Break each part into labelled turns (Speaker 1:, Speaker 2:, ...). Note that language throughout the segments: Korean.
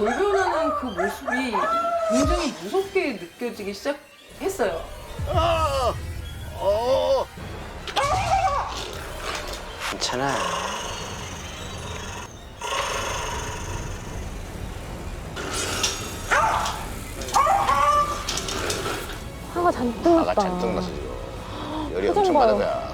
Speaker 1: 돌변하는 그 모습이 굉장히 무섭게 느껴지기 시작했어요.
Speaker 2: 아! 어!
Speaker 3: 괜찮아.
Speaker 4: 화가 잔뜩 났다.
Speaker 2: 화가 잔뜩 났어 지금. 열이 엄청. 많은 거야.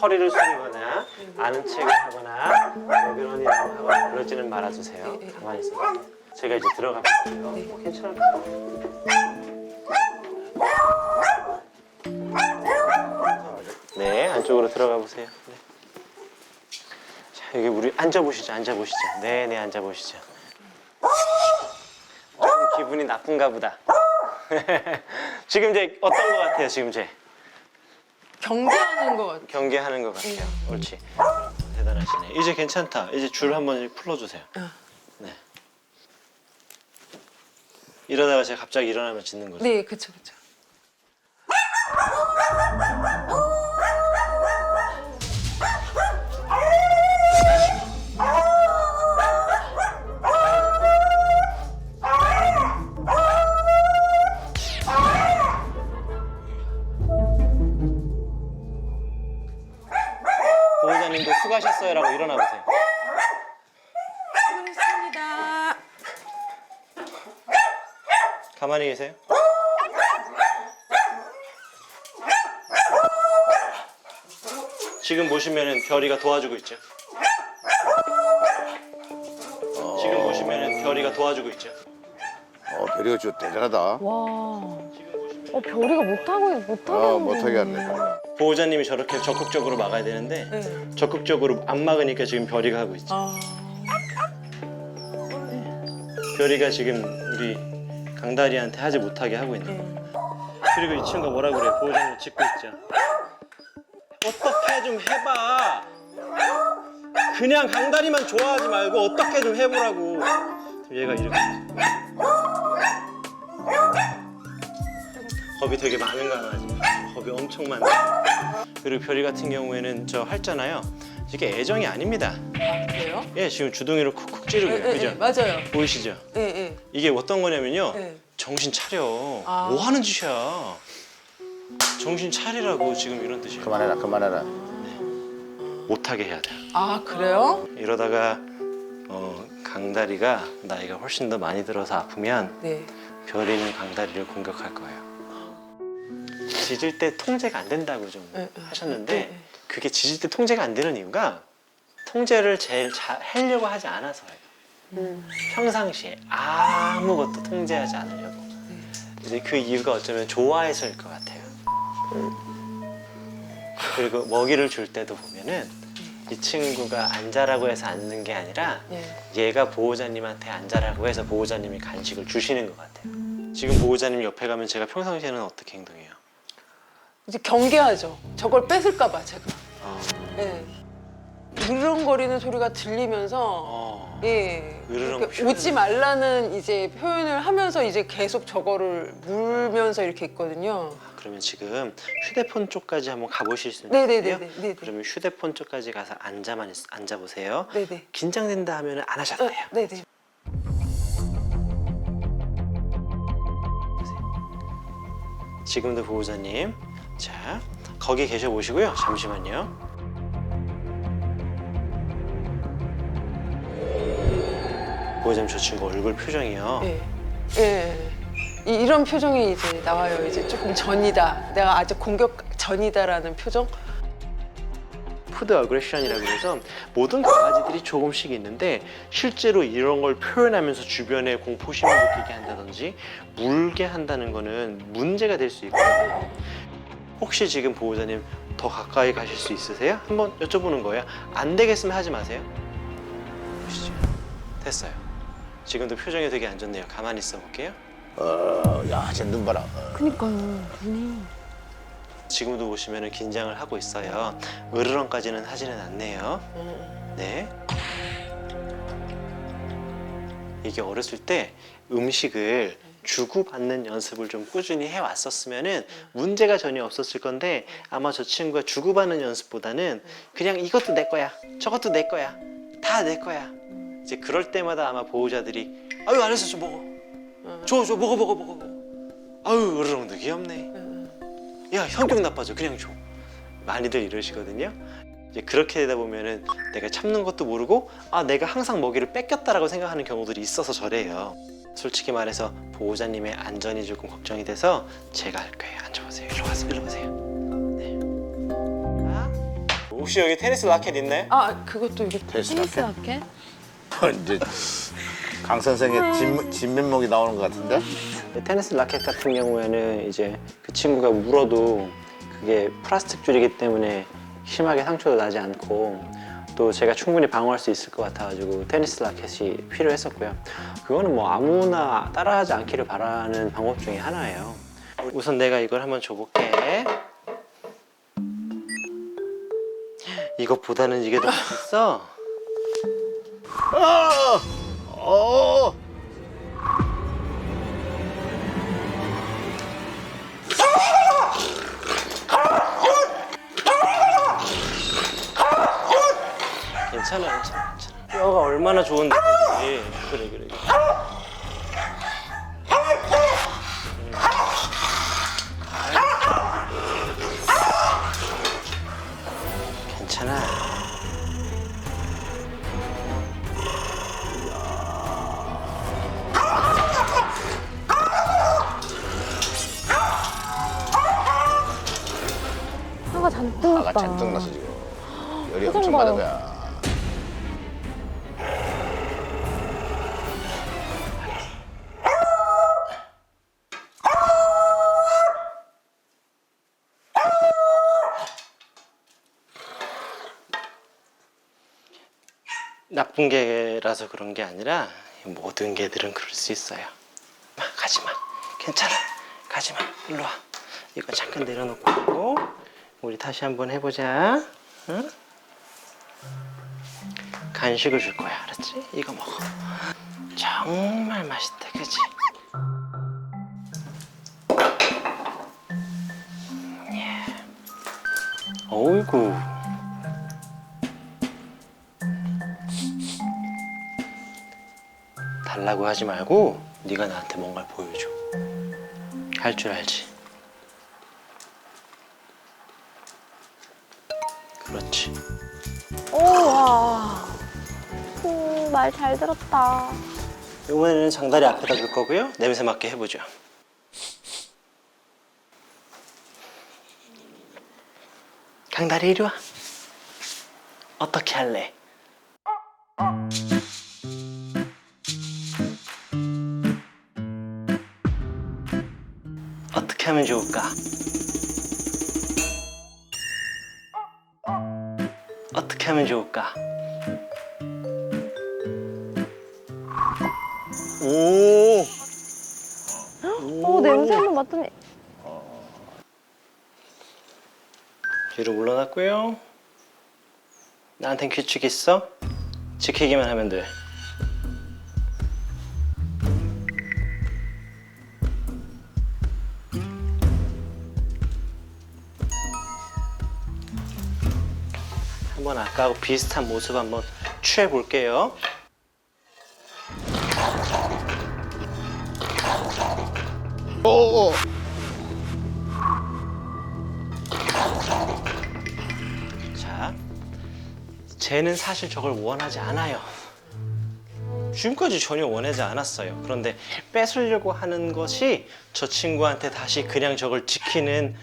Speaker 3: 허리를 숙이거나 아는 척을 하거나 왜 그러냐고 하거나 그러지는 말아주세요. 가만히 있어요. 제가 이제 들어가 볼게요. 어, 괜찮아요. 네, 안쪽으로 들어가 보세요. 네. 자, 여기 우리 앉아보시죠. 앉아보시죠. 네, 네, 앉아보시죠. 좀 기분이 나쁜가 보다. 지금 이제 어떤 것 같아요, 지금 제?
Speaker 1: 경계하는 것 같아요.
Speaker 3: 경계하는 것 같아요. 옳지. 대단하시네. 이제 괜찮다. 이제 줄 한번 풀어주세요.
Speaker 1: 어.
Speaker 3: 네. 이러다가 제가 갑자기 일어나면 짖는 거죠.
Speaker 1: 네, 그쵸, 그쵸.
Speaker 3: 지금 보시면은 별이가 도와주고 있죠. 지금 보시면은 별이가 도와주고 있죠.
Speaker 2: 어, 별이가 진짜 대단하다.
Speaker 4: 와. 어, 별이가 못하고, 못하고.
Speaker 2: 아, 못하게 안 된다.
Speaker 3: 보호자님이 저렇게 적극적으로 막아야 되는데
Speaker 1: 네.
Speaker 3: 적극적으로 안 막으니까 지금 별이가 하고 있죠.
Speaker 1: 아,
Speaker 3: 별이가 지금 우리 강다리한테 하지 못하게 하고 있는 거예요.
Speaker 1: 네.
Speaker 3: 그리고 이 친구가 뭐라 그래? 보호자님 짚고 있죠. 어떻게 좀 해봐. 그냥 강다리만 좋아하지 말고 어떻게 좀 해보라고. 얘가 있죠. 겁이 되게 많은 강아지야. 겁이 엄청 많아. 그리고 별이 같은 경우에는 저 할잖아요. 이게 애정이 아닙니다.
Speaker 1: 아, 그래요?
Speaker 3: 예, 지금 주둥이를 쿡쿡 찌르고
Speaker 1: 네,
Speaker 3: 있어요.
Speaker 1: 네,
Speaker 3: 그죠?
Speaker 1: 네, 맞아요.
Speaker 3: 보이시죠?
Speaker 1: 네, 네.
Speaker 3: 이게 어떤 거냐면요.
Speaker 1: 네.
Speaker 3: 정신 차려.
Speaker 1: 아.
Speaker 3: 뭐 하는 짓이야. 정신 차리라고 지금 이런 뜻이에요.
Speaker 2: 그만해라, 그만해라.
Speaker 3: 못하게 해야 돼요.
Speaker 1: 아, 그래요?
Speaker 3: 이러다가 어, 강다리가 나이가 훨씬 더 많이 들어서 아프면
Speaker 1: 네.
Speaker 3: 별이는 강다리를 공격할 거예요. 짖을 때 통제가 안 된다고 좀
Speaker 1: 네, 네.
Speaker 3: 하셨는데
Speaker 1: 네, 네.
Speaker 3: 그게 짖을 때 통제가 안 되는 이유가 통제를 제일 잘 하려고 하지 않아서예요.
Speaker 1: 음.
Speaker 3: 평상시에 아무것도 통제하지 않으려고. 근데 그 이유가 어쩌면 좋아해서일 것 같아요. 그리고 먹이를 줄 때도 보면은 이 친구가 앉아라고 해서 앉는 게 아니라
Speaker 1: 네.
Speaker 3: 얘가 보호자님한테 앉아라고 해서 보호자님이 간식을 주시는 것 같아요. 지금 보호자님 옆에 가면 제가 평상시에는 어떻게 행동해요?
Speaker 1: 이제 경계하죠. 저걸 뺏을까 봐 제가.
Speaker 3: 어,
Speaker 1: 네. 으르렁거리는 소리가 들리면서
Speaker 3: 어,
Speaker 1: 예.
Speaker 3: 으르렁
Speaker 1: 이렇게
Speaker 3: 표현을.
Speaker 1: 오지 말라는 이제 표현을 하면서 이제 계속 저거를 물면서 이렇게 있거든요.
Speaker 3: 그러면 지금 휴대폰 쪽까지 한번 가보실 수 있나요?
Speaker 1: 네네네네. 네네.
Speaker 3: 그러면 휴대폰 쪽까지 가서 앉아만 있- 앉아보세요.
Speaker 1: 네네.
Speaker 3: 긴장된다 하면 안 하셔도
Speaker 1: 어,
Speaker 3: 돼요.
Speaker 1: 네네.
Speaker 3: 지금도 보호자님. 자, 거기 계셔 보시고요. 잠시만요. 보호자님 저 친구 얼굴 표정이요.
Speaker 1: 예. 예. 이, 이런 표정이 이제 나와요. 이제 조금 전이다. 내가 아직 공격 전이다라는 표정.
Speaker 3: 푸드 어그레션이라고 해서 모든 강아지들이 조금씩 있는데 실제로 이런 걸 표현하면서 주변에 공포심을 느끼게 한다든지 물게 한다는 거는 문제가 될 수 있거든요. 혹시 지금 보호자님 더 가까이 가실 수 있으세요? 한번 여쭤보는 거예요. 안 되겠으면 하지 마세요. 보시죠. 됐어요. 지금도 표정이 되게 안 좋네요. 가만히 있어 볼게요.
Speaker 2: 어, 야, 쟤 눈 봐라. 어.
Speaker 4: 그니까요, 눈이.
Speaker 3: 지금도 보시면 긴장을 하고 있어요. 으르렁까지는 하지는 않네요.
Speaker 1: 음.
Speaker 3: 네. 이게 어렸을 때 음식을 주고받는 연습을 좀 꾸준히 해왔었으면은 문제가 전혀 없었을 건데 아마 저 친구가 주고받는 연습보다는 그냥 이것도 내 거야 저것도 내 거야 다 내 거야 이제 그럴 때마다 아마 보호자들이 아유 알았어 좀 먹어 줘줘 먹어 먹어 먹어. 먹어 아유 으르렁도 귀엽네. 야 성격 나빠져. 그냥 줘. 많이들 이러시거든요. 이제 그렇게 되다 보면은 내가 참는 것도 모르고 아 내가 항상 먹이를 뺏겼다라고 생각하는 경우들이 있어서 저래요. 솔직히 말해서 보호자님의 안전이 조금 걱정이 돼서 제가 할 거예요. 앉아보세요. 이리 와서 이리 오세요. 네. 자, 혹시 여기 테니스 라켓 있나요?
Speaker 1: 아 그것도 이게
Speaker 2: 테니스
Speaker 4: 테니스
Speaker 2: 라켓.
Speaker 4: 라켓?
Speaker 2: 이제 강 선생의 진, 진면목이 나오는 것 같은데?
Speaker 3: 테니스 라켓 같은 경우에는 이제 그 친구가 물어도 그게 플라스틱 줄이기 때문에 심하게 상처도 나지 않고 또 제가 충분히 방어할 수 있을 것 같아가지고 테니스 라켓이 필요했었고요. 그거는 뭐 아무나 따라하지 않기를 바라는 방법 중에 하나예요. 우선 내가 이걸 한번 줘볼게. 이것보다는 이게 더 맛있어. 괜찮아, 괜찮아, 괜찮아. 뼈가 얼마나 좋은데? 그래, 그래. 그래. 나쁜 개라서 그런 게 아니라 모든 개들은 그럴 수 있어요. 마, 가지 마. 괜찮아. 가지 마. 일로 와. 이거 잠깐 내려놓고 우리 다시 한번 해보자. 응? 간식을 줄 거야. 알았지? 이거 먹어. 정말 맛있다. 그지? 예. 어이구. 달라고 하지 말고 네가 나한테 뭔가를 보여줘. 할 줄 알지. 그렇지.
Speaker 4: 오, 와. 음, 말 잘 들었다.
Speaker 3: 이번에는 장다리 앞에다 둘 거고요. 냄새 맡게 해보죠. 강다리 이리 와. 어떻게 할래? 하면 좋을까? 어떻게 하면 좋을까? 오.
Speaker 4: 오, 냄새 한번 맡더니.
Speaker 3: 뒤로 물러났고요. 나한텐 규칙 있어? 지키기만 하면 돼. 아까하고 비슷한 모습 한번 취해 볼게요.
Speaker 2: 오, 오.
Speaker 3: 자, 쟤는 사실 저걸 원하지 않아요. 지금까지 전혀 원하지 않았어요. 그런데 뺏으려고 하는 것이 저 친구한테 다시 그냥 저걸 지키는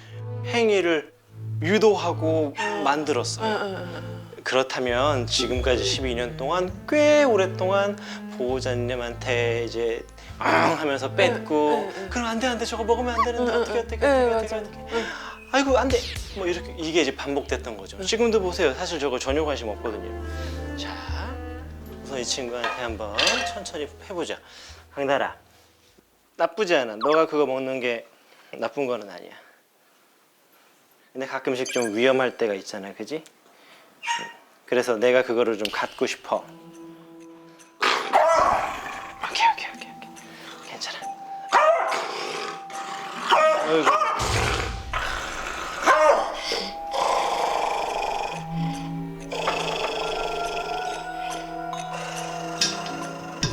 Speaker 3: 행위를 유도하고 만들었어요. 그렇다면 지금까지 12년 동안 꽤 오랫동안 보호자님한테 이제 앙 하면서 뺏고 그럼 안 돼 안 돼 저거 먹으면 안 되는데 어떻게 어떻게
Speaker 1: 네,
Speaker 3: 어떻게 어떻게 어떻게. 아이고 안 돼. 뭐 이렇게 이게 이제 반복됐던 거죠. 지금도 보세요. 사실 저거 전혀 관심 없거든요. 자 우선 이 친구한테 한번 천천히 해보자. 강달아 나쁘지 않아. 너가 그거 먹는 게 나쁜 거는 아니야. 근데 가끔씩 좀 위험할 때가 있잖아 그지 그래서 내가 그거를 좀 갖고 싶어. 오케이 오케이 오케이 오케이 괜찮아. 어이구.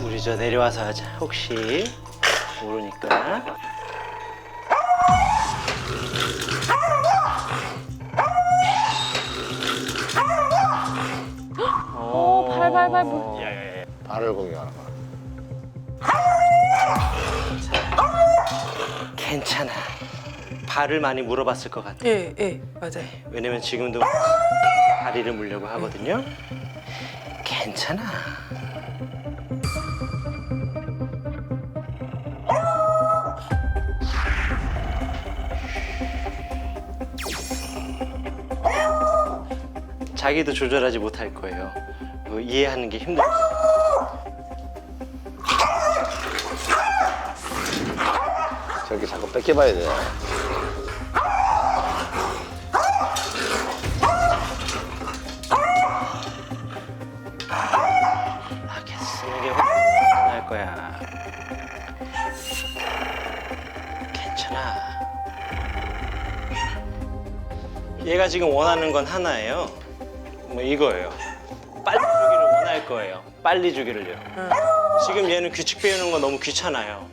Speaker 3: 우리 저 내려와서 하자. 혹시 모르니까.
Speaker 4: 오, 발, 발, 발. 뭐.
Speaker 3: 야야야.
Speaker 2: 발을 공격하는 거야.
Speaker 3: 괜찮아. 발을 많이 물어봤을 것 같아.
Speaker 1: 예, 예, 맞아요.
Speaker 3: 왜냐면 지금도 다리를 물려고 하거든요. 괜찮아. 자기도 조절하지 못할 거예요. 뭐 이해하는 게 힘들.
Speaker 2: 저렇게 자꾸 뺏겨봐야 돼.
Speaker 3: 하겠으면 이게 할 거야. 괜찮아. 얘가 지금 원하는 건 하나예요. 뭐 이거예요. 빨리 주기를 원할 거예요. 빨리 주기를요. 지금 얘는 규칙 배우는 거 너무 귀찮아요.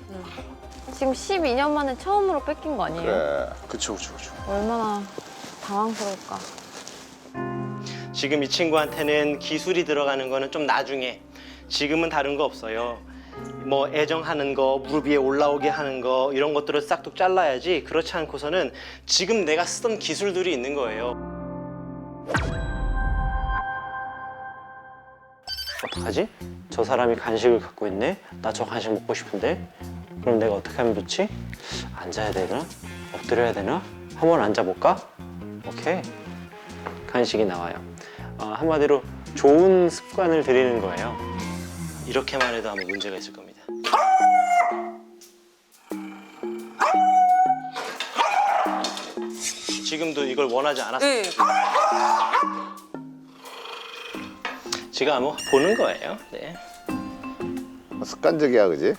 Speaker 4: 지금 12년 만에 처음으로 뺏긴 거 아니에요?
Speaker 2: 그래.
Speaker 3: 그쵸, 그쵸, 그쵸.
Speaker 4: 얼마나 당황스러울까.
Speaker 3: 지금 이 친구한테는 기술이 들어가는 거는 좀 나중에. 지금은 다른 거 없어요. 뭐 애정하는 거, 무릎 위에 올라오게 하는 거 이런 것들을 싹둑 잘라야지. 그렇지 않고서는 지금 내가 쓰던 기술들이 있는 거예요. 어떡하지? 저 사람이 간식을 갖고 있네. 나 저 간식 먹고 싶은데. 그럼 내가 어떻게 하면 좋지? 앉아야 되나? 엎드려야 되나? 한번 앉아볼까? 오케이. 간식이 나와요. 어, 한마디로 좋은 습관을 들이는 거예요. 이렇게만 해도 아마 문제가 있을 겁니다. 지금도 이걸 원하지 않았어요.
Speaker 1: 예.
Speaker 3: 지금 아마 보는 거예요. 네.
Speaker 2: 습관적이야, 그지?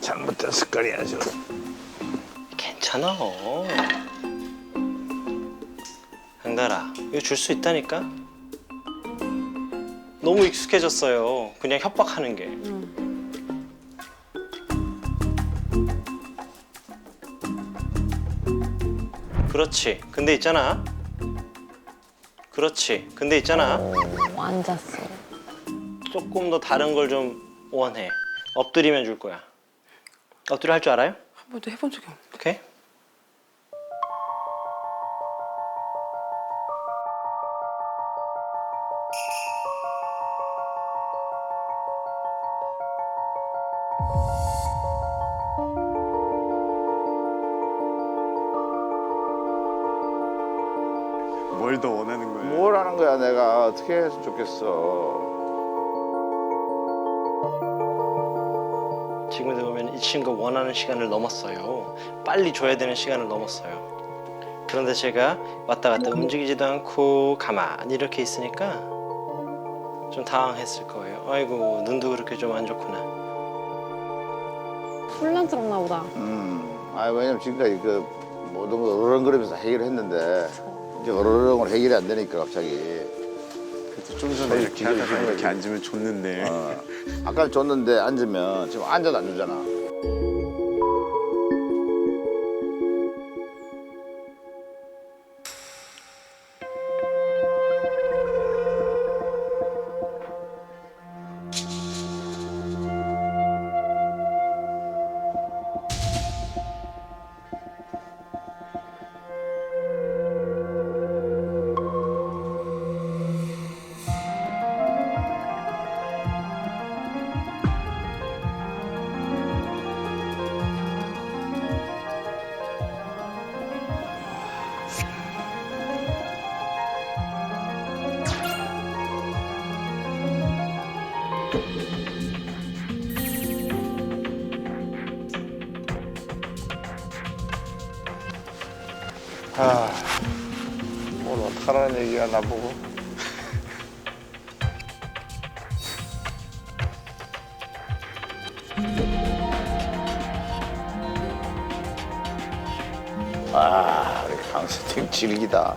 Speaker 2: 잘못된 습관이야, 저.
Speaker 3: 괜찮아. 강달아, 이거 줄 수 있다니까? 너무 익숙해졌어요. 그냥 협박하는 게. 그렇지. 근데 있잖아. 그렇지. 근데 있잖아.
Speaker 4: 어, 앉았어.
Speaker 3: 조금 더 다른 걸 좀 원해. 엎드리면 줄 거야. 엎드려 할 줄 알아요?
Speaker 1: 한 번도 해본 적이 없는데.
Speaker 3: 오케이.
Speaker 5: 뭘 더 원하는 거예요?
Speaker 2: 뭘 하는 거야, 내가. 어떻게 했으면 좋겠어.
Speaker 3: 지금 보면 이 친구 원하는 시간을 넘었어요. 빨리 줘야 되는 시간을 넘었어요. 그런데 제가 왔다 갔다 움직이지도 않고 가만히 이렇게 있으니까 좀 당황했을 거예요. 아이고 눈도 그렇게 좀 안 좋구나.
Speaker 4: 혼란스럽나 보다.
Speaker 2: 음. 아, 왜냐면 지금까지 그 모든 걸 어르렁거리면서 해결했는데, 이제 어르렁을 해결이 안 되니까, 갑자기.
Speaker 5: 좀 전에 이렇게 하다가 이렇게. 앉으면 좋는데
Speaker 2: 어. 아까 줬는데 앉으면 지금 앉아도 안 주잖아. 아, 오늘 어떡하라는 얘기야, 나보고. 아, 우리 강세팅 질기다.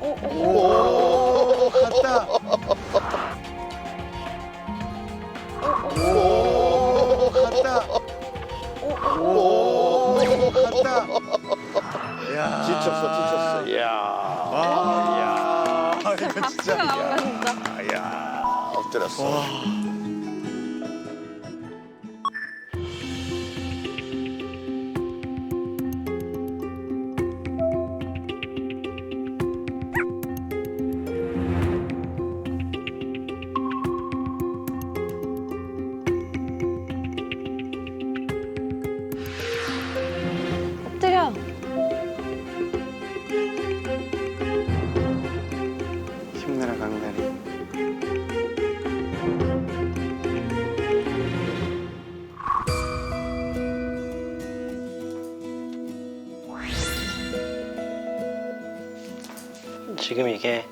Speaker 5: 오 갔다
Speaker 2: 아, 이야.
Speaker 4: 이거 진짜.
Speaker 5: 이야. 아, 이야. 엎드렸어.
Speaker 3: 지금 이게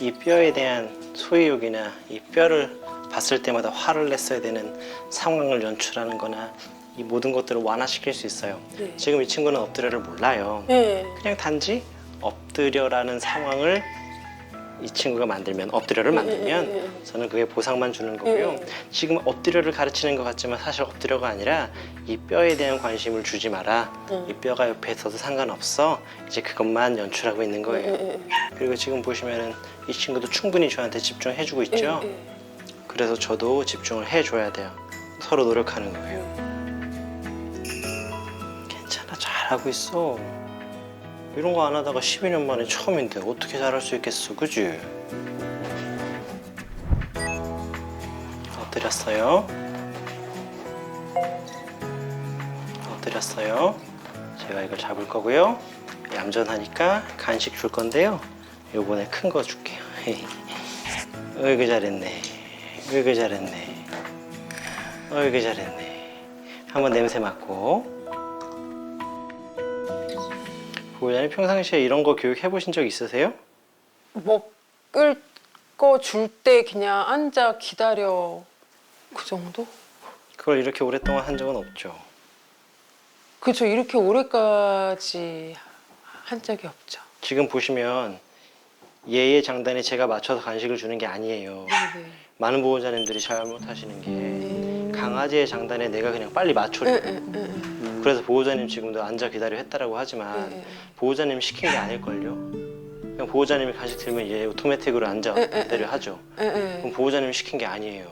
Speaker 3: 이 뼈에 대한 소유욕이나 이 뼈를 봤을 때마다 화를 냈어야 되는 상황을 연출하는 거나 이 모든 것들을 완화시킬 수 있어요.
Speaker 1: 네.
Speaker 3: 지금 이 친구는 엎드려를 몰라요.
Speaker 1: 네.
Speaker 3: 그냥 단지 엎드려라는 상황을 이 친구가 만들면 엎드려를 만들면 저는 그게 보상만 주는 거고요. 지금 엎드려를 가르치는 것 같지만 사실 엎드려가 아니라 이 뼈에 대한 관심을 주지 마라. 이 뼈가 옆에 있어도 상관없어. 이제 그것만 연출하고 있는 거예요. 그리고 지금 보시면은 이 친구도 충분히 저한테 집중해주고 있죠. 그래서 저도 집중을 해줘야 돼요. 서로 노력하는 거예요. 괜찮아, 잘하고 있어. 이런 거 안 하다가 12년 만에 처음인데 어떻게 잘할 수 있겠어, 그지? 엎드렸어요. 엎드렸어요. 제가 이걸 잡을 거고요. 얌전하니까 간식 줄 건데요. 요번에 큰 거 줄게요. 어이구 잘했네. 어이구 잘했네. 어이구 잘했네. 한번 냄새 맡고. 보호자님 평상시에 이런 거 교육해 보신 적 있으세요?
Speaker 1: 먹을 거 줄 때 그냥 앉아 기다려 그 정도?
Speaker 3: 그걸 이렇게 오랫동안 한 적은 없죠.
Speaker 1: 그죠 이렇게 오래까지 한 적이 없죠.
Speaker 3: 지금 보시면 얘의 장단에 제가 맞춰서 간식을 주는 게 아니에요.
Speaker 1: 네.
Speaker 3: 많은 보호자님들이 잘못하시는 게
Speaker 1: 네.
Speaker 3: 강아지의 장단에 내가 그냥 빨리 맞춰줘.
Speaker 1: 네, 네, 네,
Speaker 3: 그래서 보호자님 지금도 앉아 기다려 했다라고 하지만
Speaker 1: 네.
Speaker 3: 보호자님 시킨 게 아닐걸요. 그냥 보호자님이 간식 들면 얘 오토매틱으로 앉아
Speaker 1: 네, 네,
Speaker 3: 기다려 하죠.
Speaker 1: 네, 네.
Speaker 3: 그럼 보호자님이 시킨 게 아니에요.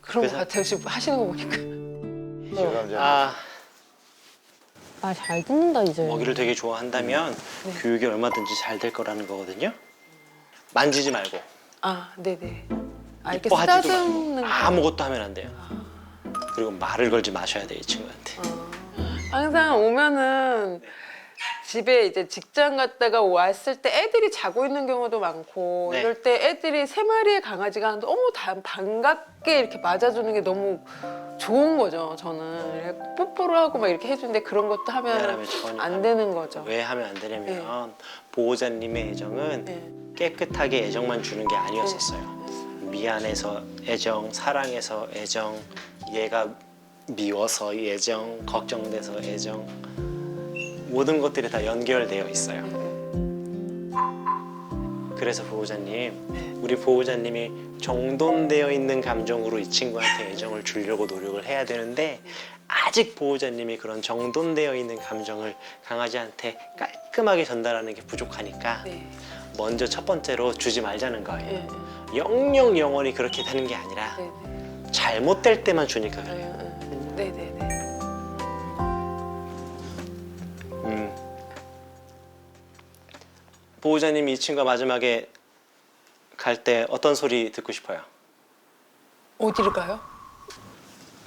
Speaker 1: 그런
Speaker 3: 그래서-
Speaker 1: 것 같아요. 지금 하시는 거 보니까.
Speaker 2: 지금 이제
Speaker 3: 아
Speaker 4: 아, 잘 듣는다, 이제.
Speaker 3: 먹이를 되게 좋아한다면
Speaker 1: 네.
Speaker 3: 교육이 얼마든지 잘 될 거라는 거거든요. 만지지 말고
Speaker 1: 아, 네네. 아, 이렇게
Speaker 3: 이뻐하지도
Speaker 1: 쓰다듬는 거.
Speaker 3: 아무것도 하면 안 돼요. 그리고 말을 걸지 마셔야 돼요 이 친구한테.
Speaker 1: 항상 오면은 집에 이제 직장 갔다가 왔을 때 애들이 자고 있는 경우도 많고
Speaker 3: 네.
Speaker 1: 이럴 때 애들이 세 마리의 강아지가 너무 다 반갑게 이렇게 맞아주는 게 너무 좋은 거죠. 저는 이렇게 뽀뽀를 하고 막 이렇게 해주는데 그런 것도 하면
Speaker 3: 미안하면
Speaker 1: 안 되는 거죠.
Speaker 3: 왜 하면 안 되냐면 보호자님의 애정은
Speaker 1: 네.
Speaker 3: 깨끗하게 애정만 주는 게 아니었었어요. 미안해서 애정, 사랑해서 애정, 얘가 미워서 애정, 걱정돼서 애정 모든 것들이 다 연결되어 있어요. 그래서 보호자님, 우리 보호자님이 정돈되어 있는 감정으로 이 친구한테 애정을 주려고 노력을 해야 되는데 아직 보호자님이 그런 정돈되어 있는 감정을 강아지한테 깔끔하게 전달하는 게 부족하니까
Speaker 1: 네.
Speaker 3: 먼저 첫 번째로 주지 말자는 거예요.
Speaker 1: 네.
Speaker 3: 영영 영원히 그렇게 되는 게 아니라
Speaker 1: 네.
Speaker 3: 잘못될 때만 주니까 그래요.
Speaker 1: 네. 네. 네. 네.
Speaker 3: 음. 보호자님이 이 친구가 마지막에 갈 때 어떤 소리 듣고 싶어요?
Speaker 1: 어디를 가요?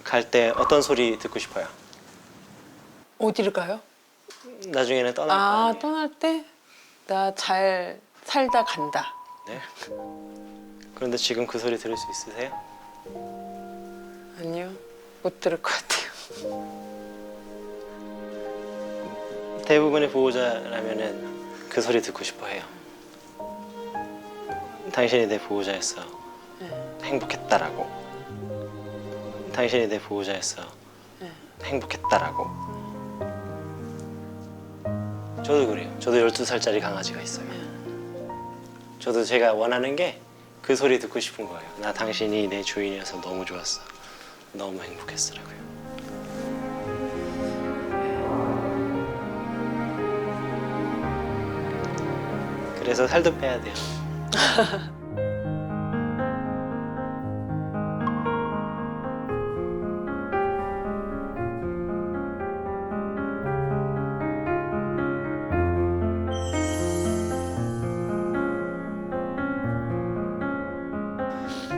Speaker 3: 갈 때 어떤 소리 듣고 싶어요?
Speaker 1: 어디를 가요?
Speaker 3: 나중에는 떠날 거
Speaker 1: 아,
Speaker 3: 아니에요?
Speaker 1: 떠날 때 나 잘 살다 간다.
Speaker 3: 네. 그런데 지금 그 소리 들을 수 있으세요?
Speaker 1: 아니요. 못 들을 것 같아요.
Speaker 3: 대부분의 보호자라면은 그 소리 듣고 싶어 해요. 당신이 내 보호자였어. 행복했다라고. 당신이 내 보호자였어. 행복했다라고. 저도 그래요. 저도 12살짜리 강아지가 있어요. 저도 제가 원하는 게 그 소리 듣고 싶은 거예요. 나 당신이 내 주인이어서 너무 좋았어. 너무 행복했더라고요. 그래서 살도 빼야 돼요.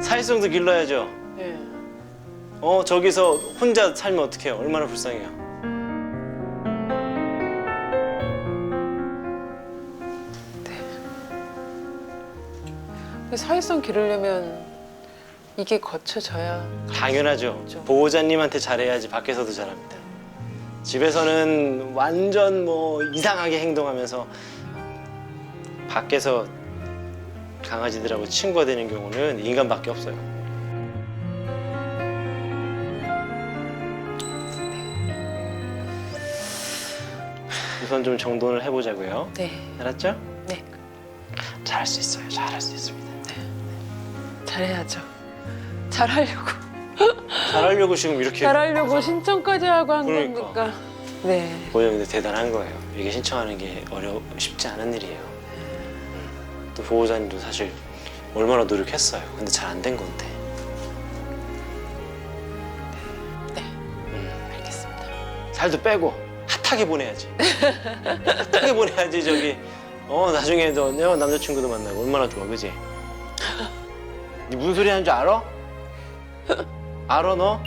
Speaker 3: 사회성도 길러야죠.
Speaker 1: 예.
Speaker 3: 어 저기서 혼자 살면 어떡해요? 얼마나 불쌍해요.
Speaker 1: 근데 사회성 기르려면 이게 거쳐져야
Speaker 3: 당연하죠.
Speaker 1: 그렇죠.
Speaker 3: 보호자님한테 잘해야지 밖에서도 잘합니다. 집에서는 완전 뭐 이상하게 행동하면서 밖에서 강아지들하고 친구가 되는 경우는 인간밖에 없어요. 우선 좀 정돈을 해보자고요.
Speaker 1: 네.
Speaker 3: 알았죠?
Speaker 1: 네.
Speaker 3: 잘할 수 있어요. 잘할 수 있습니다.
Speaker 1: 잘해야죠. 잘하려고.
Speaker 3: 잘하려고 지금 이렇게
Speaker 1: 잘하려고 신청까지 하고 한
Speaker 3: 그러니까.
Speaker 1: 거니까. 네.
Speaker 3: 근데 대단한 거예요. 이게 신청하는 게 어려 쉽지 않은 일이에요. 음. 또 보호자님도 사실 얼마나 노력했어요. 근데 잘 안 된 건데.
Speaker 1: 네.
Speaker 3: 음.
Speaker 1: 알겠습니다.
Speaker 3: 살도 빼고 핫하게 보내야지. 핫하게 보내야지 저기. 어 나중에 너내 남자친구도 만나고 얼마나 좋아, 그지? 니 무슨 소리 하는 줄 알아? 알아 너?